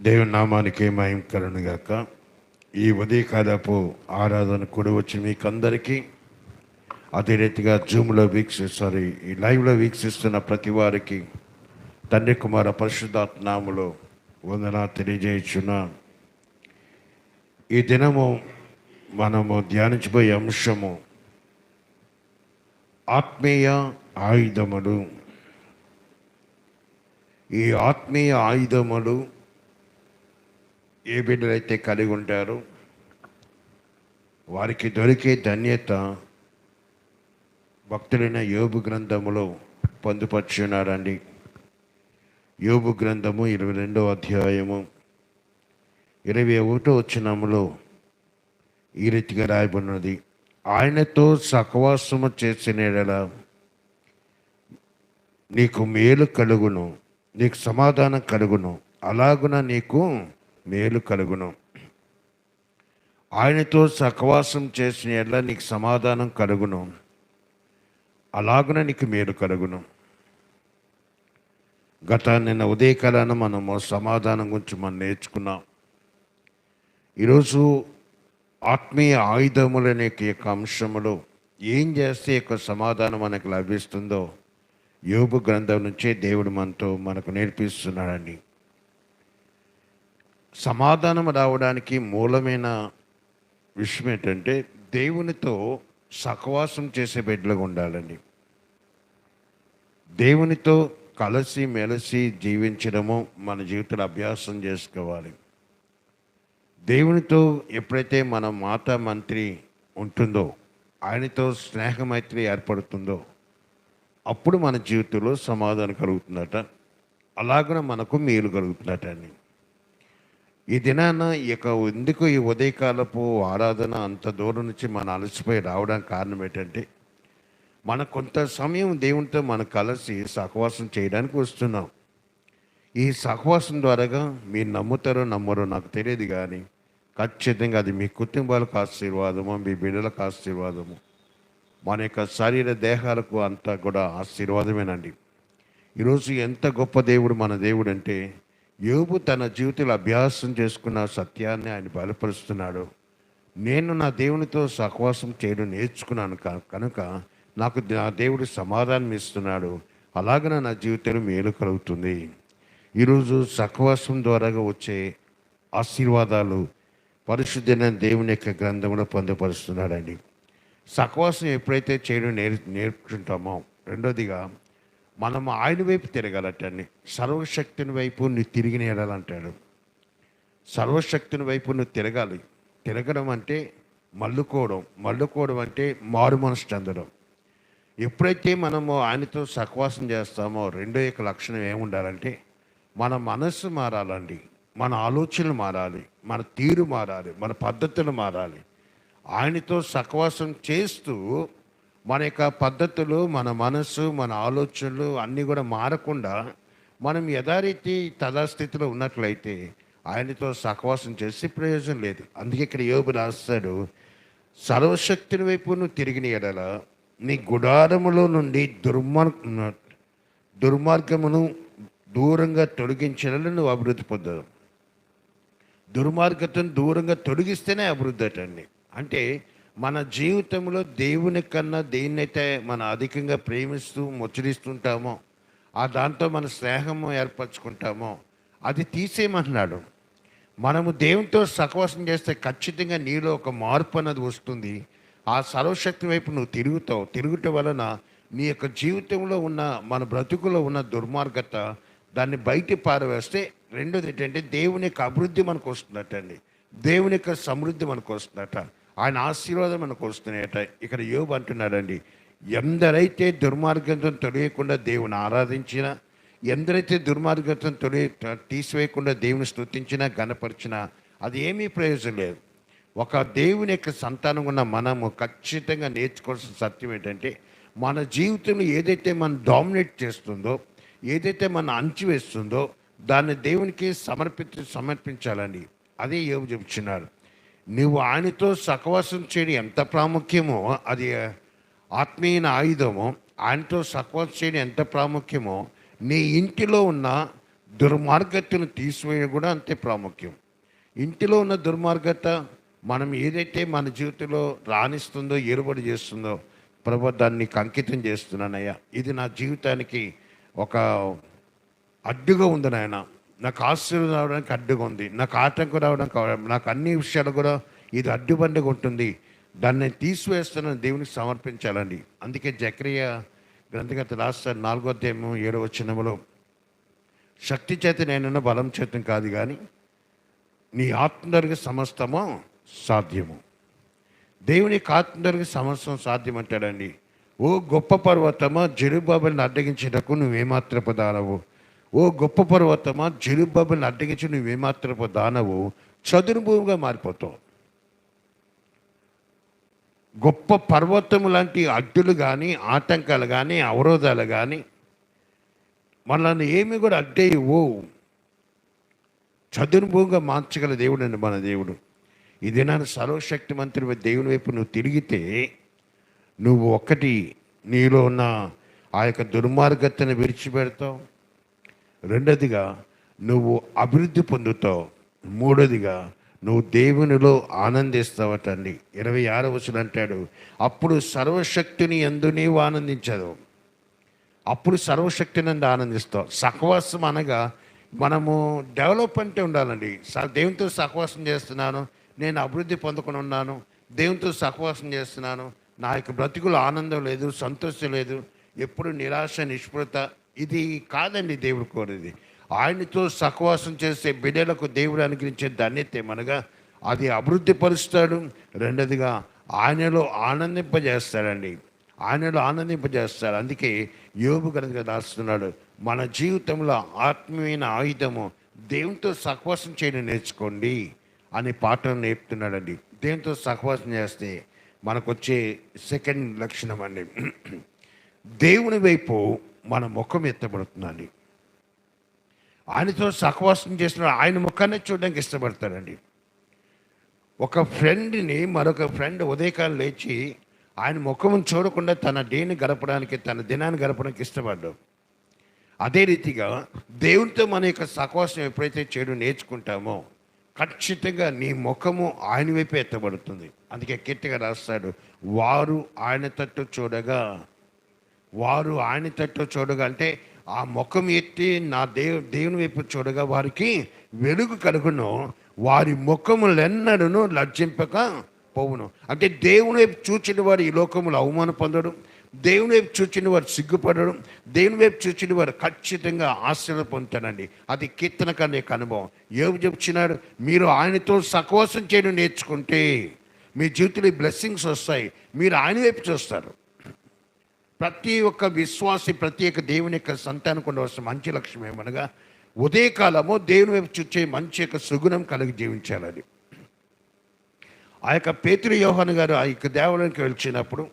దేవుని నామానికి మహిమ కలను గాక. ఈ ఉదయకాలపు ఆరాధన కూడా వచ్చి మీకు అందరికీ అదే రీతిగా జూమ్లో వీక్షి ఈ లైవ్లో వీక్షిస్తున్న ప్రతి వారికి తండ్రి కుమార పరిశుద్ధాత్నాములో వందన తెలియజేయుచున్న. ఈ దినము మనము ధ్యానించబోయే అంశము ఆత్మీయ ఆయుధములు. ఈ ఆత్మీయ ఆయుధములు ఏ బిడ్డలైతే కలిగి ఉంటారో వారికి దొరికే ధన్యత భక్తులైన యోబు గ్రంథములో పొందుపరుచున్నారండి యోబు గ్రంథము ఇరవై రెండో అధ్యాయము ఇరవై ఒకటో వచ్చినములో ఈ రీతిగా రాయబడినది. ఆయనతో సహవాసము చేసిన నీకు మేలు కలుగును నీకు సమాధానం కలుగును అలాగున నీకు మేలు కలుగును. ఆయనతో సహవాసం చేసిన ఎడ్ల నీకు సమాధానం కలుగును. అలాగున నీకు మేలు కలుగును. గత నిన్న ఉదయకాలాన మనము సమాధానం గురించి మనం నేర్చుకున్నాం. ఈరోజు ఆత్మీయ ఆయుధములనే యొక్క అంశములో ఏం చేస్తే యొక్క సమాధానం మనకు లభిస్తుందో యోగు గ్రంథం నుంచే దేవుడు మనతో మనకు నేర్పిస్తున్నాడండి. సమాధానం రావడానికి మూలమైన విషయం ఏంటంటే దేవునితో సహవాసం చేసే బిడ్డలుగా ఉండాలండి. దేవునితో కలిసి మెలిసి జీవించడము మన జీవితంలో అభ్యాసం చేసుకోవాలి. దేవునితో ఎప్పుడైతే మన మాతా మంత్రి ఉంటుందో ఆయనతో స్నేహమైత్రి ఏర్పడుతుందో అప్పుడు మన జీవితంలో సమాధానం కలుగుతుందట. అలాగనే మనకు మేలు కలుగుతుందట అని ఈ దినాన ఇక ఎందుకు ఈ ఉదయకాలపు ఆరాధన అంత దూరం నుంచి మన అలసిపోయి రావడానికి కారణం ఏంటంటే మన కొంత సమయం దేవునితో మనం కలిసి సహవాసం చేయడానికి వస్తున్నాం. ఈ సహవాసం ద్వారాగా మీరు నమ్ముతారో నమ్మరో నాకు తెలియదు కానీ ఖచ్చితంగా అది మీ కుటుంబాలకు ఆశీర్వాదము మీ బిడ్డలకు ఆశీర్వాదము మన యొక్క శరీర దేహాలకు అంతా కూడా ఆశీర్వాదమేనండి. ఈరోజు ఎంత గొప్ప దేవుడు మన దేవుడు అంటే యోబు తన జీవితంలో అభ్యాసం చేసుకున్న సత్యాన్ని ఆయన బలపరుస్తున్నాడు. నేను నా దేవునితో సహవాసం చేయడం నేర్చుకున్నాను కనుక నాకు నా దేవుడు సమాధానం ఇస్తున్నాడు. అలాగనే నా జీవితంలో మేలు కలుగుతుంది. ఈరోజు సహవాసం ద్వారా వచ్చే ఆశీర్వాదాలు పరిశుద్ధమైన దేవుని యొక్క గ్రంథంలో పొందపరుస్తున్నాడండి. సహవాసం ఎప్పుడైతే చేయడం నేర్ నేర్చుకుంటామో రెండోదిగా మనం ఆయన వైపు తిరగాలటండి. సర్వశక్తిని వైపు నువ్వు తిరిగి నేడాలంటాడు సర్వశక్తిని వైపు నువ్వు తిరగాలి. తిరగడం అంటే మల్లుకోవడం మల్లుకోవడం అంటే మారు మనసు చెందడం. ఎప్పుడైతే మనము ఆయనతో సహవాసం చేస్తామో రెండో యొక్క లక్షణం ఏముండాలంటే మన మనస్సు మారాలండి. మన ఆలోచనలు మారాలి. మన తీరు మారాలి. మన పద్ధతులు మారాలి. ఆయనతో సహవాసం చేస్తూ మన యొక్క పద్ధతులు మన మనస్సు మన ఆలోచనలు అన్నీ కూడా మారకుండా మనం యథారీతి తదాస్థితిలో ఉన్నట్లయితే ఆయనతో సహవాసం చేసి ప్రయోజనం లేదు. అందుకే ఇక్కడ యోగు రాస్తాడు సర్వశక్తిని వైపు నువ్వు తిరిగిన ఎడల నీ గుడారములో నుండి దుర్మార్ దుర్మార్గమును దూరంగా తొలగించడలు నువ్వు అభివృద్ధి పొందవు. దుర్మార్గతను దూరంగా తొలగిస్తేనే అభివృద్ధి అటండి. అంటే మన జీవితంలో దేవుని కన్నా దేన్నైతే మనం అధికంగా ప్రేమిస్తూ ముచ్చరిస్తుంటామో ఆ దాంతో మన స్నేహము ఏర్పరచుకుంటామో అది తీసేయమన్నాడు మనము దేవునితో సహవాసం చేస్తే ఖచ్చితంగా నీలో ఒక మార్పు అన్నది వస్తుంది. ఆ సర్వశక్తి వైపు నువ్వు తిరుగుతావు. తిరుగుట వలన నీ యొక్క జీవితంలో ఉన్న మన బ్రతుకులో ఉన్న దుర్మార్గత దాన్ని బయట పారవేస్తే రెండోది ఏంటంటే దేవుని యొక్క అభివృద్ధి మనకు వస్తుందటండి. దేవుని యొక్క సమృద్ధి మనకు వస్తుందట. ఆయన ఆశీర్వాదం మనకు వస్తున్నాయట. ఇక్కడ యోబు అంటున్నాడండి ఎందరైతే దుర్మార్గంతో తొలగకుండా దేవుని ఆరాధించినా ఎందరైతే దుర్మార్గతను తొలి తీసివేయకుండా దేవుని స్తుతించినా గనపరిచినా అది ఏమీ ప్రయోజనం లేదు. ఒక దేవుని యొక్క సంతానం ఉన్న మనము ఖచ్చితంగా నేర్చుకోవాల్సిన సత్యం ఏంటంటే మన జీవితంలో ఏదైతే మనం డామినేట్ చేస్తుందో ఏదైతే మనం అంచివేస్తుందో దాన్ని దేవునికి సమర్పించి సమర్పించాలండి. అదే యోగు చెప్తున్నారు నువ్వు ఆయనతో సహవాసం చేయడం ఎంత ప్రాముఖ్యమో అది ఆత్మీయ ఆయుధము. ఆయనతో సహవాసం చేయడం ఎంత ప్రాముఖ్యమో నీ ఇంటిలో ఉన్న దుర్మార్గతను తీసివేయడం కూడా అంతే ప్రాముఖ్యం. ఇంటిలో ఉన్న దుర్మార్గత మనం ఏదైతే మన జీవితంలో రాణిస్తుందో ఏర్పడి చేస్తుందో ప్రభు దాన్ని అంకితం చేస్తున్నానయ్యా. ఇది నా జీవితానికి ఒక అడ్డుగా ఉంది నాయన. నాకు ఆశ్చర్యం రావడానికి అడ్డుగా ఉంది. నాకు ఆటంకం రావడానికి నాకు అన్ని విషయాలు కూడా ఇది అడ్డుబండిగా ఉంటుంది. దాన్ని నేను తీసివేస్తున్నాను దేవునికి సమర్పించాలండి. అందుకే జక్రియ గ్రంథగత రాస్తారు నాలుగో అధ్యాయము ఏడవ వచనములో శక్తి చేత నేనున్న బలం చేతం కాదు కానీ నీ ఆత్మదరికి సమస్తము సాధ్యము. దేవుని ఆత్మదరికి సమస్తం సాధ్యం అంటాడండి. ఓ గొప్ప పర్వతమా జరుబాబుని అడ్డగించేటకు నువ్వేమాత్రపు దానవు. ఓ గొప్ప పర్వతమా జరుబాబుని అడ్డగించి నువ్వేమాత్రపు దానవు చదునుభూమిగా మారిపోతావు. గొప్ప పర్వతం లాంటి అడ్డులు కానీ ఆటంకాలు కానీ అవరోధాలు కానీ మనల్ని ఏమి కూడా అడ్డేయవు. ఓ మార్చగల దేవుడు అండి మన దేవుడు. ఇది నన్ను సర్వశక్తి మంత్రి దేవుని వైపు నువ్వు తిరిగితే నువ్వు ఒక్కటి నీలో ఉన్న ఆ యొక్క దుర్మార్గతను విడిచిపెడతావు. రెండోదిగా నువ్వు అభివృద్ధి పొందుతావు. మూడోదిగా నువ్వు దేవునిలో ఆనందిస్తావటండి ఇరవై ఆరో వచనం అంటాడు అప్పుడు సర్వశక్తిని ఎందు నీవు ఆనందించదు. అప్పుడు సర్వశక్తినందు ఆనందిస్తావు. సహవాసం అనగా మనము డెవలప్మెంట్ ఉండాలండి. స- దేవునితో సహవాసం చేస్తున్నాను నేను అభివృద్ధి పొందుకుని ఉన్నాను దేవునితో సహవాసం చేస్తున్నాను. నా యొక్క బ్రతుకులు ఆనందం లేదు సంతోషం లేదు. ఎప్పుడు నిరాశ నిష్పృత ఇది కాదండి దేవుడు కోరేది. ఆయనతో సహవాసం చేసే బిడ్డలకు దేవుడు అనుగ్రహించే ధన్యత ఏమనగా అది అభివృద్ధి పరుస్తాడు రెండదిగా ఆయనలో ఆనందింపజేస్తాడండి. ఆయనలో ఆనందింపజేస్తాడు. అందుకే యోగు కనుక రాస్తున్నాడు మన జీవితంలో ఆత్మీయమైన ఆయుధము దేవునితో సహవాసం చేయడం నేర్చుకోండి అనే పాఠం నేర్పుతున్నాడండి. దేవునితో సహవాసం చేస్తే మనకు వచ్చే సెకండ్ లక్షణం అండి. దేవుని వైపు మన ముఖం ఎత్తబడుతుందండి. ఆయనతో సహవాసం చేసిన ఆయన ముఖాన్ని చూడడానికి ఇష్టపడతారండి ఒక ఫ్రెండ్ని మరొక ఫ్రెండ్ ఉదయకాలం లేచి ఆయన ముఖం చూడకుండా తన డేని గడపడానికి తన దినాన్ని గడపడానికి ఇష్టపడ్డాడు. అదే రీతిగా దేవునితో మన యొక్క సహవాసం ఎప్పుడైతే చేయడం నేర్చుకుంటామో ఖచ్చితంగా నీ ముఖము ఆయన వైపే ఎత్తబడుతుంది. అందుకే కీర్తిగా రాస్తాడు వారు ఆయన తట్టు చూడగా వారు ఆయన తట్టు చూడగా అంటే ఆ ముఖం ఎత్తి నా దేవు దేవుని వైపు చూడగా వారికి వెలుగు కలుగును. వారి ముఖములెన్నడను లజ్జింపక పోవును. అంటే దేవుని వైపు చూచిన వారు ఈ లోకములు అవమాన పొందడం దేవుని వైపు చూచిన వారు సిగ్గుపడడం దేవుని వైపు చూచిన వారు ఖచ్చితంగా ఆశ్చర్య పొందుతానండి అది కీర్తనకారి యొక్క అనుభవం. ఏమి చెప్తున్నాడు మీరు ఆయనతో సహవాసం చేయడం నేర్చుకుంటే మీ జీవితంలో బ్లెస్సింగ్స్ వస్తాయి. మీరు ఆయన వైపు చూస్తారు. ప్రతి ఒక్క విశ్వాసి ప్రతి ఒక్క దేవుని యొక్క సంతానం ఉండవలసిన మంచి లక్ష్యం ఏమనగా ఉదయకాలము దేవుని వైపు చూచే మంచి యొక్క సుగుణం కలిగి జీవించాలని. ఆ యొక్క పేతురు యోహాను గారు ఆ యొక్క దేవాలయానికి వెళ్ళినప్పుడు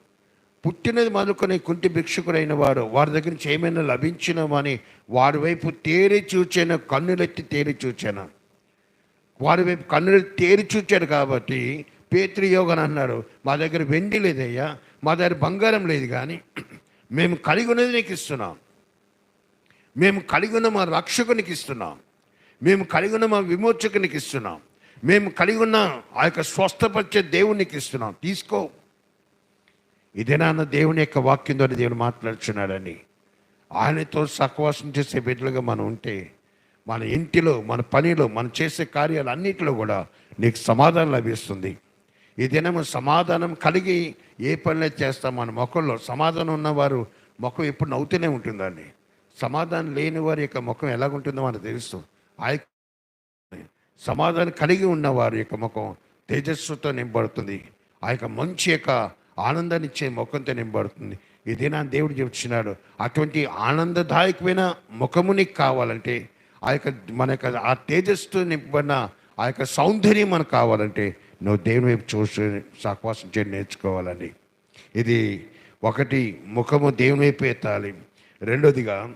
పుట్టినది మొదలుకొని కుంటి భిక్షుకుడైన వారు వారి దగ్గర నుంచి ఏమైనా లభించినమని వారి వైపు తేరి చూచాను కన్నులెత్తి తేరి చూచాను. వారి వైపు కన్నులు తేరి చూచాడు కాబట్టి పేతృ యోగన్ అన్నాడు మా దగ్గర వెండి లేదయ్యా మా దగ్గర బంగారం లేదు కానీ మేము కలిగి ఉన్నది నీకు ఇస్తున్నాం. మేము కలిగి ఉన్న మా రక్షకునికి ఇస్తున్నాం. మేము కలిగి ఉన్న మా విమోచకునికి ఇస్తున్నాం. మేము కలిగి ఉన్న ఆ యొక్క స్వస్థపరిచే దేవునికి ఇస్తున్నాం. తీసుకో. ఇదేనాన్న దేవుని యొక్క వాక్యం ద్వారా దేవుడు మాట్లాడుచున్నాడని. ఆయనతో సహవాసం చేసే బిడ్డలుగా మనం ఉంటే మన ఇంటిలో మన పనిలో మనం చేసే కార్యాలు అన్నిటిలో కూడా నీకు సమాధానం లభిస్తుంది. ఈ దినము సమాధానం కలిగి ఏ పనులే చేస్తాం మన ముఖంలో సమాధానం ఉన్నవారు ముఖం ఎప్పుడు నవ్వుతూనే ఉంటుందండి. సమాధానం లేని వారి యొక్క ముఖం ఎలాగుంటుందో మనకు తెలుసు. ఆ సమాధానం కలిగి ఉన్న వారి యొక్క ముఖం తేజస్సుతో నింపబడుతుంది. ఆ యొక్క మంచి యొక్క ఆనందాన్ని ఇచ్చే ముఖంతో నింపబడుతుంది. ఇదే నా దేవుడు చెప్తున్నాడు అటువంటి ఆనందదాయకమైన ముఖము నీకు కావాలంటే ఆ యొక్క మన యొక్క ఆ తేజస్సుతో నింపబడిన ఆ యొక్క సౌందర్యం మనకు కావాలంటే నువ్వు దేవుని వైపు చూసి సహవాసం చేయడం నేర్చుకోవాలండి ఇది ఒకటి ముఖము దేవుని వైపు ఎత్తాలి. రెండోదిగా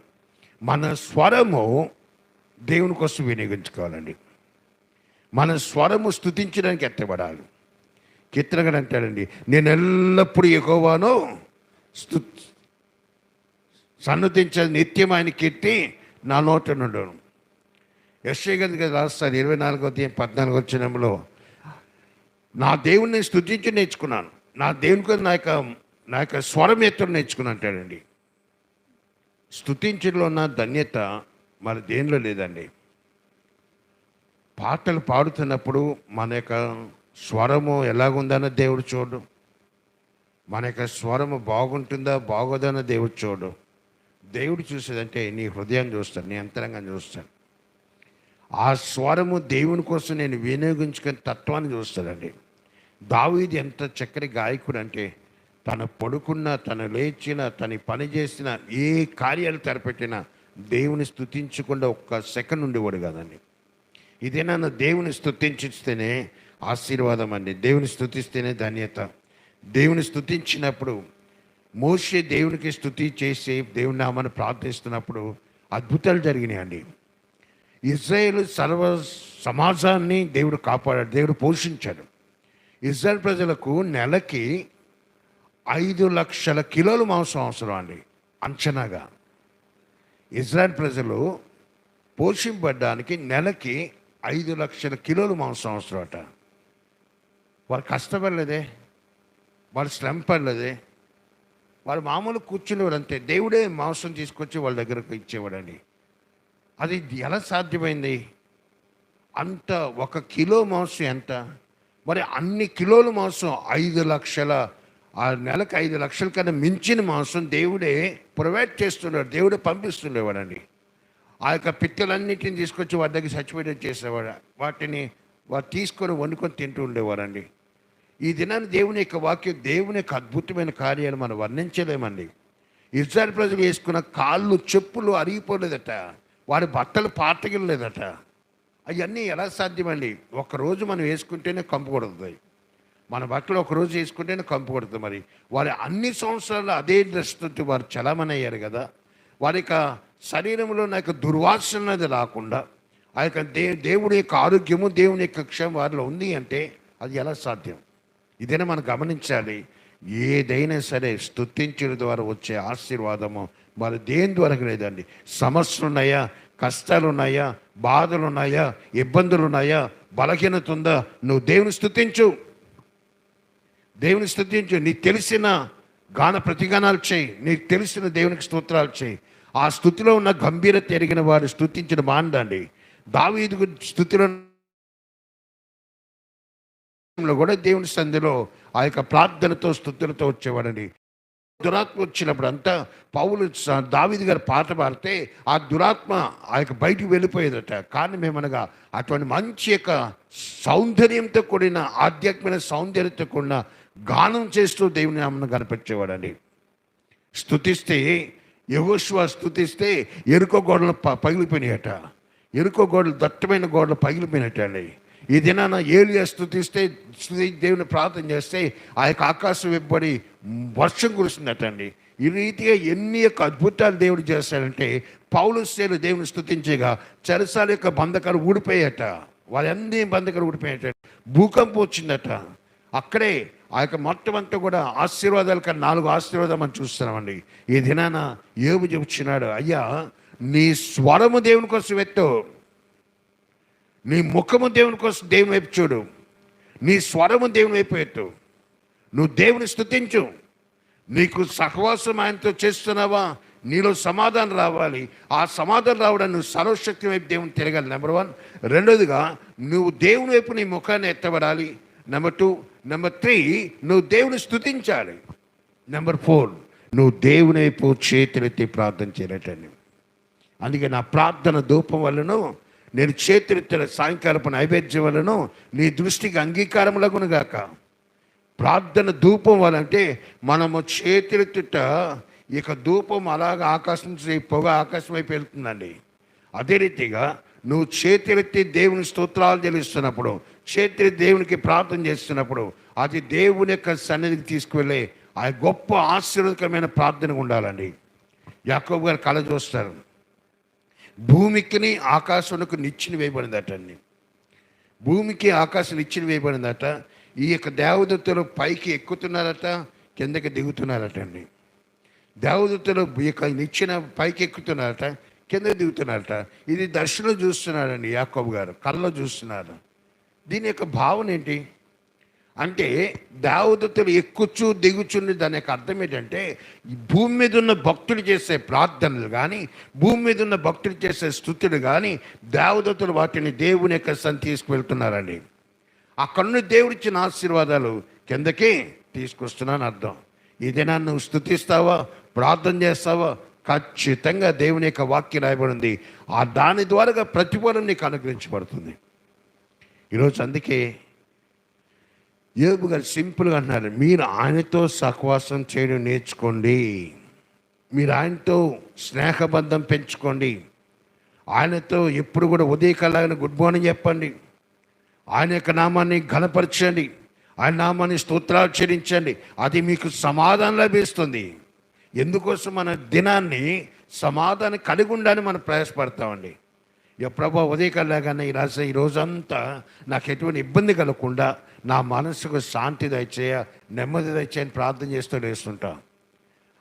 మన స్వరము దేవుని కోసం వినియోగించుకోవాలండి. మన స్వరము స్థుతించడానికి ఎత్తబడాలి. కీర్తనగా అంటాడండి నేను ఎల్లప్పుడూ ఎగోవానో స్తు సన్నతించే నిత్యం ఆయన కీర్తి నా నోట నుండను. యశ్వ గారికి రాస్తారు ఇరవై నాలుగో అధ్యాయం పద్నాలుగు వచ్చినంలో నా దేవుణ్ణి స్తుతించి నేర్చుకున్నాను. నా దేవుని నా యొక్క నా యొక్క స్వరం ఎత్తుడు నేర్చుకుని అంటాడండి. స్థుతించడంలో ఉన్న ధన్యత మరి దేనిలో లేదండి. పాటలు పాడుతున్నప్పుడు మన యొక్క స్వరము ఎలాగుందన్న దేవుడు చూడు. మన యొక్క స్వరము బాగుంటుందా బాగోదన్న దేవుడు చూడు. దేవుడు చూసేదంటే నీ హృదయం చూస్తాడు నీ అంతరంగం చూస్తాడు. ఆ స్వరము దేవుని కోసం నేను వినియోగించుకునే తత్వాన్ని చూస్తాడండి. దావీది ఎంత చక్కని గాయకుడు అంటే తను పడుకున్న తను లేచిన తను పని చేసిన ఏ కార్యాలు తెరపెట్టినా దేవుని స్థుతించకుండా ఒక్క సెకండ్ ఉండేవాడు కాదండి. ఇదేనా దేవుని స్థుతించిస్తేనే ఆశీర్వాదం అండి. దేవుని స్థుతిస్తేనే ధన్యత. దేవుని స్థుతించినప్పుడు మోసే దేవునికి స్థుతి చేసి దేవుని నామని ప్రార్థిస్తున్నప్పుడు అద్భుతాలు జరిగినాయి అండి ఇజ్రాయేల్ సర్వ సమాజాన్ని దేవుడు కాపాడాడు దేవుడు పోషించాడు. ఇజ్రాయెల్ ప్రజలకు నెలకి ఐదు లక్షల కిలోలు మాంసం అవసరం అండి అంచనాగా. ఇజ్రాయల్ ప్రజలు పోషింపడ్డానికి నెలకి ఐదు లక్షల కిలోలు మాంసం అవసరం అట. వారు కష్టపడలేదే వాళ్ళు శ్రమ పడలేదే వారు మామూలు కూర్చునేవారు అంతే. దేవుడే మాంసం తీసుకొచ్చి వాళ్ళ దగ్గరకు ఇచ్చేవాడండి. అది ఎలా సాధ్యమైంది? అంత ఒక కిలో మాంసం ఎంత? మరి అన్ని కిలోల మాంసం ఐదు లక్షల ఆ నెలకు ఐదు లక్షల కన్నా మించిన మాంసం దేవుడే ప్రొవైడ్ చేస్తున్నాడు దేవుడే పంపిస్తుండేవాడండి. ఆ యొక్క పిత్తలన్నింటిని తీసుకొచ్చి వారి దగ్గర చచ్చిపోయి చేసేవాడు. వాటిని వారు తీసుకొని వండుకొని తింటూ ఉండేవారండి ఈ దినాన్ని దేవుని యొక్క వాక్యం దేవుని యొక్క అద్భుతమైన కార్యాలు మనం వర్ణించలేమండి. ఇజ్రాయల్ ప్రజలు వేసుకున్న కాళ్ళు చెప్పులు అరిగిపోలేదట. వారి బట్టలు పాతగిలేదట అవన్నీ ఎలా సాధ్యమండి? ఒకరోజు మనం వేసుకుంటేనే కంపు కొడుతుంది. మన బట్టలు ఒకరోజు వేసుకుంటేనే కంపు కొడుతుంది మరి. వారి అన్ని సంవత్సరాలు అదే డ్రెస్ తోటి వారు చలామణి అయ్యారు కదా. వారి యొక్క శరీరంలో నా యొక్క దుర్వాసన అనేది రాకుండా ఆ యొక్క దే దేవుడి యొక్క ఆరోగ్యము దేవుని యొక్క క్షేమం వారిలో ఉంది అంటే అది ఎలా సాధ్యం? ఇదైనా మనం గమనించాలి. ఏదైనా సరే స్తుతించిన ద్వారా వచ్చే ఆశీర్వాదము మరి దేని ద్వారా లేదండి సమస్యలు ఉన్నాయా కష్టాలు ఉన్నాయా బాధలు ఉన్నాయా ఇబ్బందులు ఉన్నాయా బలహీనత ఉందా? నువ్వు దేవుని స్థుతించు దేవుని స్థుతించు నీకు తెలిసిన గాన ప్రతిగానాలు చేయి. నీకు తెలిసిన దేవునికి స్తోత్రాలు చేయి. ఆ స్థుతిలో ఉన్న గంభీరత ఎరిగిన వారు స్థుతించిన బాండండి దావీదు స్థుతిలో కూడా దేవుని సంధిలో ఆ యొక్క ప్రార్థనతో స్థుతులతో వచ్చేవాడండి. దురాత్మ వచ్చినప్పుడు అంతా పౌలు దావిది గారు పాట పాడితే ఆ దురాత్మ ఆ యొక్క బయటికి వెళ్ళిపోయేదట. కారణం ఏమనగా అటువంటి మంచి యొక్క సౌందర్యంతో కూడిన ఆధ్యాత్మిక సౌందర్యంతో కూడిన గానం చేస్తూ దేవుని నామను కనిపించేవాడండి. స్థుతిస్తే యహోశ్వ స్థుతిస్తే ఎరుకో గోడలు ప పగిలిపోయినాయట. ఎరుకో గోడలు దట్టమైన గోడలు పగిలిపోయినట్టు అండి ఈ దినాన ఏలియా స్థుతిస్తే స్థుతి దేవుని ప్రార్థన చేస్తే ఆ యొక్క ఆకాశం ఇవ్వబడి వర్షం కురుస్తుందట అండి ఈ రీతిగా ఎన్ని యొక్క అద్భుతాలు దేవుడు చేస్తాడంటే పౌలు సేలు దేవుని స్థుతించేగా చెరసాల యొక్క బంధకాలు ఊడిపోయాట. వాళ్ళన్నీ బంధకాలు ఊడిపోయాట భూకంపం వచ్చిందట. అక్కడే ఆ యొక్క మొత్తం అంతా కూడా ఆశీర్వాదాలు కన్నా నాలుగు ఆశీర్వాదాలు మనం చూస్తున్నామండి. ఈ దినాన ఏమి చెబుతున్నాడు అయ్యా నీ స్వరము దేవుని కోసం ఎత్తు నీ ముఖము దేవుని కోసం దేవుని వైపు చూడు. నీ స్వరము దేవుని వైపు ఎత్తు నువ్వు దేవుని స్థుతించు నీకు సహవాసం ఆయనతో చేస్తున్నావా? నీలో సమాధానం రావాలి. ఆ సమాధానం రావడం నువ్వు సర్వశక్తి వైపు దేవుని తిరగాలి. నెంబర్ వన్ రెండోదిగా నువ్వు దేవుని వైపు నీ ముఖాన్ని ఎత్తబడాలి. నెంబర్ టూ నెంబర్ త్రీ నువ్వు దేవుని స్తుతించాలి. నెంబర్ ఫోర్ నువ్వు దేవుని వైపు చేతులెత్తి ప్రార్థన చేయలేటండి. అందుకే నా ప్రార్థన ధూపం వలన నేను చేతులెత్తిన సాయంకాలపు నైవేద్యం వలన నీ దృష్టికి అంగీకారములగును గాక. ప్రార్థన ధూపం అంటే మనము చేతులెత్తుట ఇక ధూపం అలాగ ఆకాశం పొగ ఆకాశం వైపు వెళ్తుందండి. అదే రీతిగా నువ్వు చేతులెత్తి దేవుని స్తోత్రాలు తెలుస్తున్నప్పుడు చేతులు దేవునికి ప్రార్థన చేస్తున్నప్పుడు అది దేవుని యొక్క సన్నిధికి తీసుకువెళ్ళే ఆ గొప్ప ఆశీర్వదకరమైన ప్రార్థన ఉండాలండి. యాకోబు గారు కళ చూస్తారు. భూమికిని ఆకాశంకు నిచ్చిన వేయబడిందట అండి భూమికి ఆకాశం నిచ్చిన వేయబడిందట ఈ యొక్క దేవదత్తులు పైకి ఎక్కుతున్నారట కిందకి దిగుతున్నారట అండి. దేవదత్తులు ఈ యొక్క నిచ్చిన పైకి ఎక్కుతున్నారట కింద దిగుతున్నారట. ఇది దర్శనం చూస్తున్నారండి యాకోబు గారు కళ్ళలో చూస్తున్నారు. దీని యొక్క భావన ఏంటి? అంటే దేవదత్తులు ఎక్కుచు దిగుచుని దాని యొక్క అర్థం ఏంటంటే భూమి మీద ఉన్న భక్తులు చేసే ప్రార్థనలు కానీ భూమి మీద ఉన్న భక్తులు చేసే స్థుతులు కానీ దేవదత్తులు వాటిని దేవుని యొక్క సన్ తీసుకువెళ్తున్నారండి. అక్కడున్న దేవుడిచ్చిన ఆశీర్వాదాలు కిందకి తీసుకొస్తున్నాను అర్థం. ఇదేనా నువ్వు స్థుతిస్తావా ప్రార్థన చేస్తావా? ఖచ్చితంగా దేవుని యొక్క వాక్యం రాయబడింది. ఆ దాని ద్వారా ప్రతిఫలం నీకు అనుగ్రహించబడుతుంది. ఈరోజు అందుకే యోబు గారు సింపుల్గా అంటున్నారు మీరు ఆయనతో సహవాసం చేయడం నేర్చుకోండి. మీరు ఆయనతో స్నేహబంధం పెంచుకోండి. ఆయనతో ఎప్పుడు కూడా ఉదయకాలాగిన గుడ్ మార్నింగ్ చెప్పండి. ఆయన యొక్క నామాన్ని ఘనపరచండి. ఆయన నామాన్ని స్తోత్రాచరించండి అది మీకు సమాధానం లభిస్తుంది. ఎందుకోసం మన దినాన్ని సమాధానం కలిగి ఉండాలని మనం ప్రయాసపడతామండి. ఇక ప్రభా ఉదయకాలాగానే ఈ రాసే ఈ రోజంతా నాకు ఎటువంటి ఇబ్బంది కలగకుండా నా మనసుకు శాంతి దయచేయ నెమ్మది దయచేయని ప్రార్థన చేస్తూ లేస్తుంటాం.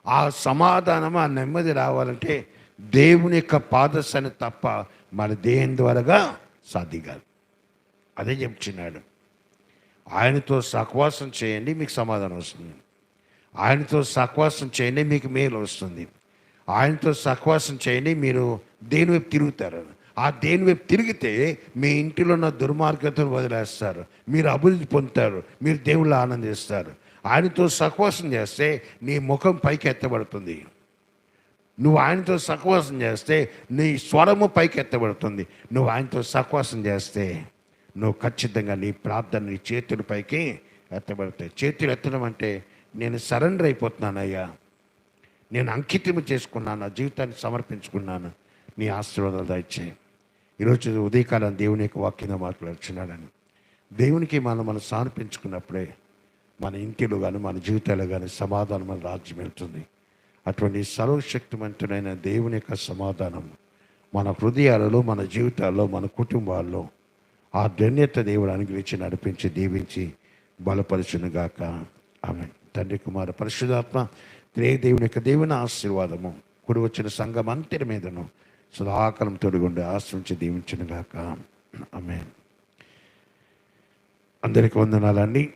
ఆ సమాధానం ఆ నెమ్మది రావాలంటే దేవుని యొక్క పాదశని తప్ప మన దేని ద్వారాగా సాధ్యం కాదు. అదే చెప్తున్నాడు. ఆయనతో సహవాసం చేయండి మీకు సమాధానం వస్తుంది. ఆయనతో సహవాసం చేయండి మీకు మేలు వస్తుంది. ఆయనతో సహవాసం చేయండి మీరు దేని వైపు తిరుగుతారు? ఆ దేని వైపు తిరిగితే మీ ఇంటిలో ఉన్న దుర్మార్గతను వదిలేస్తారు. మీరు అభివృద్ధి పొందుతారు. మీరు దేవుళ్ళు ఆనందిస్తారు. ఆయనతో సహవాసం చేస్తే నీ ముఖం పైకి ఎత్తబడుతుంది. నువ్వు ఆయనతో సహవాసం చేస్తే నీ స్వరము పైకి ఎత్తబడుతుంది. నువ్వు ఆయనతో సహవాసం చేస్తే నువ్వు ఖచ్చితంగా నీ ప్రార్థన నీ చేతుల పైకి ఎత్తబడతాయి. చేతులు ఎత్తడం అంటే నేను సరెండర్ అయిపోతున్నానయ్యా. నేను అంకితం చేసుకున్నాను నా జీవితాన్ని సమర్పించుకున్నాను. నీ ఆశీర్వాదాలు దయచే ఈరోజు ఉదయకాలం దేవుని యొక్క వాక్యంగా మాట్లాడుచున్నాడని దేవునికి మనం మనం సమర్పించుకున్నప్పుడే మన ఇంటిలో కానీ మన జీవితాలు కానీ సమాధానం మన రాజ్యం వెళ్తుంది. అటువంటి సర్వశక్తివంతుడైన దేవుని యొక్క సమాధానం మన హృదయాలలో మన జీవితాల్లో మన కుటుంబాల్లో ఆ ధన్యత దేవుడు అనుగ్రహించి నడిపించి దీవించి బలపరచునుగాక. ఆమె తండ్రి కుమార పరిశుధాత్మ త్రే దేవుని యొక్క దేవుని ఆశీర్వాదము కుడి వచ్చిన సంఘం అంతటి మీదను సదాకాలం తొడిగుండి ఆశ్రమించి దీవించునుగాక. ఆమె అందరికి వందనాలండి.